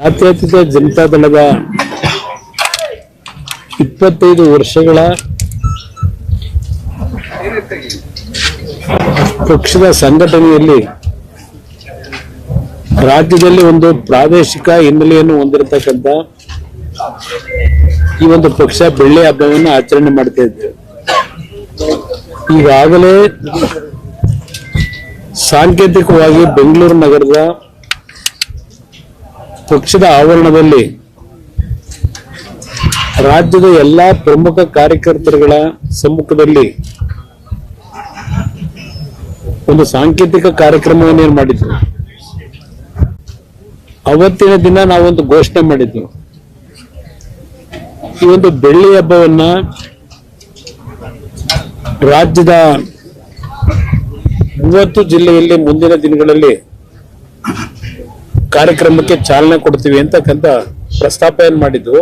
ಜಾತ್ಯತೀತ ಜನತಾದಳದ ಇಪ್ಪತ್ತೈದು ವರ್ಷಗಳ ಪಕ್ಷದ ಸಂಘಟನೆಯಲ್ಲಿ ರಾಜ್ಯದಲ್ಲಿ ಒಂದು ಪ್ರಾದೇಶಿಕ ಹಿನ್ನೆಲೆಯನ್ನು ಹೊಂದಿರತಕ್ಕಂಥ ಈ ಒಂದು ಪಕ್ಷ ಬೆಳ್ಳಿ ಹಬ್ಬವನ್ನು ಆಚರಣೆ ಮಾಡ್ತಾ ಇದ್ದೇವೆ. ಈಗಾಗಲೇ ಸಾಂಕೇತಿಕವಾಗಿ ಬೆಂಗಳೂರು ನಗರದ ಪಕ್ಷದ ಆವರಣದಲ್ಲಿ ರಾಜ್ಯದ ಎಲ್ಲಾ ಪ್ರಮುಖ ಕಾರ್ಯಕರ್ತರುಗಳ ಸಮ್ಮುಖದಲ್ಲಿ ಒಂದು ಸಾಂಕೇತಿಕ ಕಾರ್ಯಕ್ರಮವನ್ನು ಏನ್ ಮಾಡಿದ್ರು? ಅವತ್ತಿನ ದಿನ ನಾವೊಂದು ಘೋಷಣೆ ಮಾಡಿದ್ರು. ಈ ಒಂದು ಬೆಳ್ಳಿ ಹಬ್ಬವನ್ನ ರಾಜ್ಯದ ಮೂವತ್ತು ಜಿಲ್ಲೆಯಲ್ಲಿ ಮುಂದಿನ ದಿನಗಳಲ್ಲಿ ಕಾರ್ಯಕ್ರಮಕ್ಕೆ ಚಾಲನೆ ಕೊಡ್ತೀವಿ ಅಂತಕ್ಕಂತ ಏನ್ ಮಾಡಿದ್ದು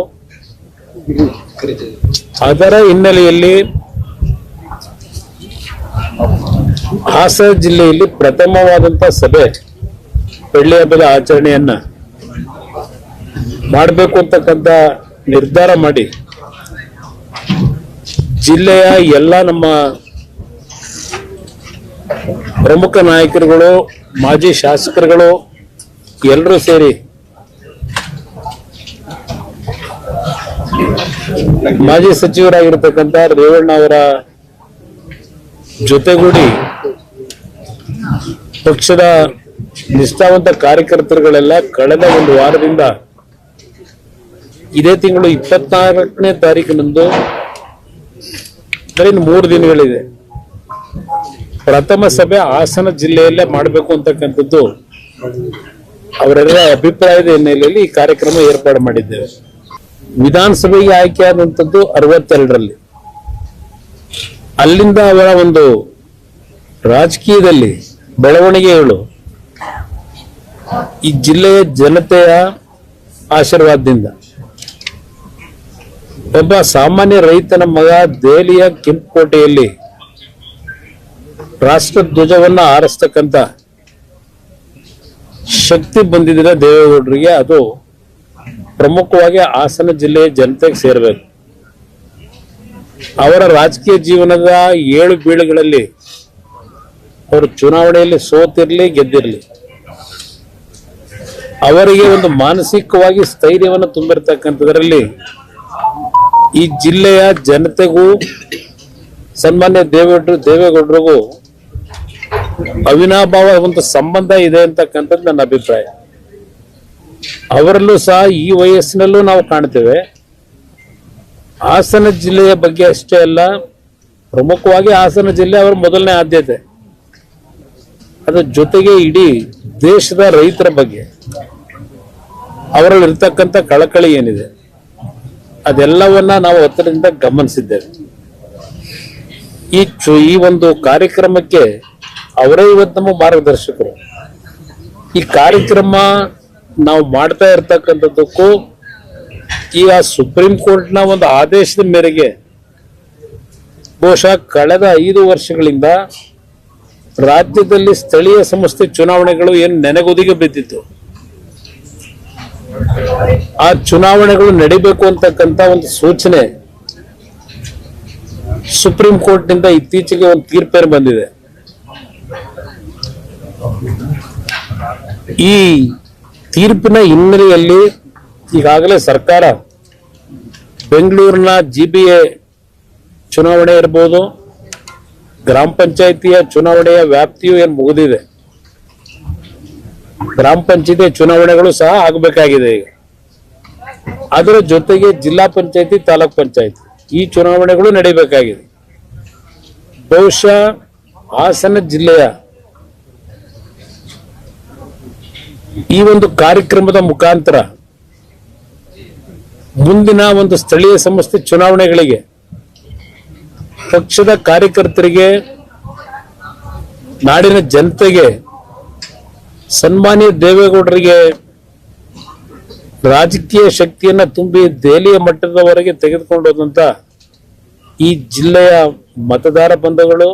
ಅದರ ಹಿನ್ನೆಲೆಯಲ್ಲಿ ಹಾಸನ ಜಿಲ್ಲೆಯಲ್ಲಿ ಪ್ರಥಮವಾದಂತ ಸಭೆ ಬೆಳ್ಳಿ ಹಬ್ಬದ ಆಚರಣೆಯನ್ನ ಮಾಡಬೇಕು ಅಂತಕ್ಕಂಥ ನಿರ್ಧಾರ ಮಾಡಿ ಜಿಲ್ಲೆಯ ಎಲ್ಲ ನಮ್ಮ ಪ್ರಮುಖ ನಾಯಕರುಗಳು, ಮಾಜಿ ಶಾಸಕರುಗಳು ಎಲ್ಲರೂ ಸೇರಿ. ಮಾಜಿ ಸಚಿವರಾಗಿರ್ತಕ್ಕಂಥ ರೇವಣ್ಣ ಅವರ ಜೊತೆಗೂಡಿ ಪಕ್ಷದ ನಿಷ್ಠಾವಂತ ಕಾರ್ಯಕರ್ತರುಗಳೆಲ್ಲ ಕಳೆದ ಒಂದು ವಾರದಿಂದ ಇದೇ ತಿಂಗಳು ಇಪ್ಪತ್ನಾಲ್ಕನೇ ತಾರೀಕಿನಂದು ಬರೀ ಮೂರು ದಿನಗಳಿದೆ. ಪ್ರಥಮ ಸಭೆ ಹಾಸನ ಜಿಲ್ಲೆಯಲ್ಲೇ ಮಾಡಬೇಕು ಅಂತಕ್ಕಂಥದ್ದು ಅವರೆಲ್ಲ ಅಭಿಪ್ರಾಯದ ಹಿನ್ನೆಲೆಯಲ್ಲಿ ಈ ಕಾರ್ಯಕ್ರಮ ಏರ್ಪಾಡು ಮಾಡಿದ್ದೇವೆ. ವಿಧಾನಸಭೆಗೆ ಆಯ್ಕೆಯಾದಂಥದ್ದು ಅರವತ್ತೆರಡರಲ್ಲಿ. ಅಲ್ಲಿಂದ ಅವರ ಒಂದು ರಾಜಕೀಯದಲ್ಲಿ ಬೆಳವಣಿಗೆಗಳು ಈ ಜಿಲ್ಲೆಯ ಜನತೆಯ ಆಶೀರ್ವಾದದಿಂದ. ಒಬ್ಬ ಸಾಮಾನ್ಯ ರೈತನ ಮಗ ದೆಹಲಿಯ ಕೆಂಪುಕೋಟೆಯಲ್ಲಿ ರಾಷ್ಟ್ರ ಧ್ವಜವನ್ನ ಆರಿಸ್ತಕ್ಕಂಥ ಶಕ್ತಿ ಬಂದಿದ್ರೆ ದೇವೇಗೌಡರಿಗೆ ಅದು ಪ್ರಮುಖವಾಗಿ ಹಾಸನ ಜಿಲ್ಲೆಯ ಜನತೆಗೆ ಸೇರಬೇಕು. ಅವರ ರಾಜಕೀಯ ಜೀವನದ ಏಳು ಬೀಳುಗಳಲ್ಲಿ ಅವರು ಚುನಾವಣೆಯಲ್ಲಿ ಸೋತಿರ್ಲಿ, ಗೆದ್ದಿರಲಿ. ಅವರಿಗೆ ಒಂದು ಮಾನಸಿಕವಾಗಿ ಸ್ಥೈರ್ಯವನ್ನು ತುಂಬಿರ್ತಕ್ಕಂಥದ್ರಲ್ಲಿ ಈ ಜಿಲ್ಲೆಯ ಜನತೆಗೂ ಸನ್ಮಾನ್ಯ ದೇವೇಗೌಡರು ದೇವೇಗೌಡರಿಗೂ ಅವಿನಾಭಾವ ಒಂದು ಸಂಬಂಧ ಇದೆ ಅಂತಕ್ಕಂಥದ್ದು ನನ್ನ ಅಭಿಪ್ರಾಯ. ಅವರಲ್ಲೂ ಸಹ ಈ ವಯಸ್ಸಿನಲ್ಲೂ ನಾವು ಕಾಣ್ತೇವೆ. ಹಾಸನ ಜಿಲ್ಲೆಯ ಬಗ್ಗೆ ಅಷ್ಟೇ ಅಲ್ಲ, ಪ್ರಮುಖವಾಗಿ ಹಾಸನ ಜಿಲ್ಲೆ ಅವರ ಮೊದಲನೇ ಆದ್ಯತೆ. ಅದರ ಜೊತೆಗೆ ಇಡೀ ದೇಶದ ರೈತರ ಬಗ್ಗೆ. ಅವರಲ್ಲಿರ್ತಕ್ಕಂಥ ಕಳಕಳಿ ಏನಿದೆ, ಅದೆಲ್ಲವನ್ನ ನಾವು ಹತ್ತಿರದಿಂದ ಗಮನಿಸಿದ್ದೇವೆ. ಈ ಈ ಒಂದು ಕಾರ್ಯಕ್ರಮಕ್ಕೆ ಅವರೇ ಇವತ್ತು ನಮ್ಮ ಮಾರ್ಗದರ್ಶಕರು. ಈ ಕಾರ್ಯಕ್ರಮ ನಾವು ಮಾಡ್ತಾ ಇರ್ತಕ್ಕಂಥದ್ದಕ್ಕೂ ಈಗ ಸುಪ್ರೀಂ ಕೋರ್ಟ್ನ ಒಂದು ಆದೇಶದ ಮೇರೆಗೆ ಬಹುಶಃ ಕಳೆದ ಐದು ವರ್ಷಗಳಿಂದ ರಾಜ್ಯದಲ್ಲಿ ಸ್ಥಳೀಯ ಸಂಸ್ಥೆ ಚುನಾವಣೆಗಳು ಏನು ನೆನೆಗುದಿಗೆ ಬಿದ್ದಿತ್ತು. ಆ ಚುನಾವಣೆಗಳು ನಡಿಬೇಕು ಅಂತಕ್ಕಂಥ ಒಂದು ಸೂಚನೆ ಸುಪ್ರೀಂ ಕೋರ್ಟ್ನಿಂದ ಇತ್ತೀಚೆಗೆ ಒಂದು ತೀರ್ಪೇನು ಬಂದಿದೆ. ಈ ತೀರ್ಪಿನ ಹಿನ್ನೆಲೆಯಲ್ಲಿ ಈಗಾಗಲೇ ಸರ್ಕಾರ ಬೆಂಗಳೂರಿನ ಜಿ ಬಿ ಎ ಚುನಾವಣೆ ಇರ್ಬೋದು, ಗ್ರಾಮ ಪಂಚಾಯಿತಿಯ ಚುನಾವಣೆಯ ವ್ಯಾಪ್ತಿಯು ಏನು ಮುಗಿದಿದೆ. ಗ್ರಾಮ ಪಂಚಾಯತಿ ಚುನಾವಣೆಗಳು ಸಹ ಆಗಬೇಕಾಗಿದೆ ಈಗ. ಅದರ ಜೊತೆಗೆ ಜಿಲ್ಲಾ ಪಂಚಾಯತಿ, ತಾಲೂಕ್ ಪಂಚಾಯತಿ ಈ ಚುನಾವಣೆಗಳು ನಡೀಬೇಕಾಗಿದೆ. ಬಹುಶಃ ಹಾಸನ ಜಿಲ್ಲೆಯ ಈ ಒಂದು ಕಾರ್ಯಕ್ರಮದ ಮುಖಾಂತರ ಮುಂದಿನ ಒಂದು ಸ್ಥಳೀಯ ಸಂಸ್ಥೆ ಚುನಾವಣೆಗಳಿಗೆ ಪಕ್ಷದ ಕಾರ್ಯಕರ್ತರಿಗೆ, ನಾಡಿನ ಜನತೆಗೆ, ಸನ್ಮಾನ್ಯ ದೇವೇಗೌಡರಿಗೆ, ರಾಜಕೀಯ ಶಕ್ತಿಯನ್ನ ತುಂಬಿ ದೆಹಲಿಯ ಮಟ್ಟದವರೆಗೆ ತೆಗೆದುಕೊಂಡು ಹೋದಂತ ಈ ಜಿಲ್ಲೆಯ ಮತದಾರ ಬಂಧುಗಳು,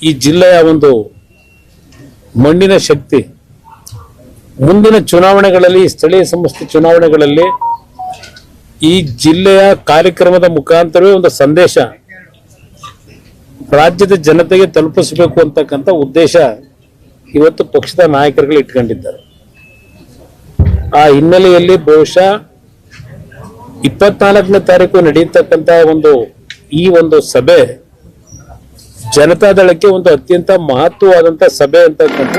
ಈ ಜಿಲ್ಲೆಯ ಒಂದು ಮಣ್ಣಿನ ಶಕ್ತಿ ಮುಂದಿನ ಚುನಾವಣೆಗಳಲ್ಲಿ, ಸ್ಥಳೀಯ ಸಂಸ್ಥೆ ಚುನಾವಣೆಗಳಲ್ಲಿ ಈ ಜಿಲ್ಲೆಯ ಕಾರ್ಯಕ್ರಮದ ಮುಖಾಂತರವೇ ಒಂದು ಸಂದೇಶ ರಾಜ್ಯದ ಜನತೆಗೆ ತಲುಪಿಸಬೇಕು ಅಂತಕ್ಕಂಥ ಉದ್ದೇಶ ಇವತ್ತು ಪಕ್ಷದ ನಾಯಕರುಗಳು ಇಟ್ಕೊಂಡಿದ್ದಾರೆ. ಆ ಹಿನ್ನೆಲೆಯಲ್ಲಿ ಬಹುಶಃ ಇಪ್ಪತ್ನಾಲ್ಕನೇ ತಾರೀಕು ನಡೆಯತಕ್ಕಂಥ ಒಂದು, ಈ ಒಂದು ಸಭೆ ಜನತಾದಳಕ್ಕೆ ಒಂದು ಅತ್ಯಂತ ಮಹತ್ವವಾದಂಥ ಸಭೆ ಅಂತಕ್ಕಂಥ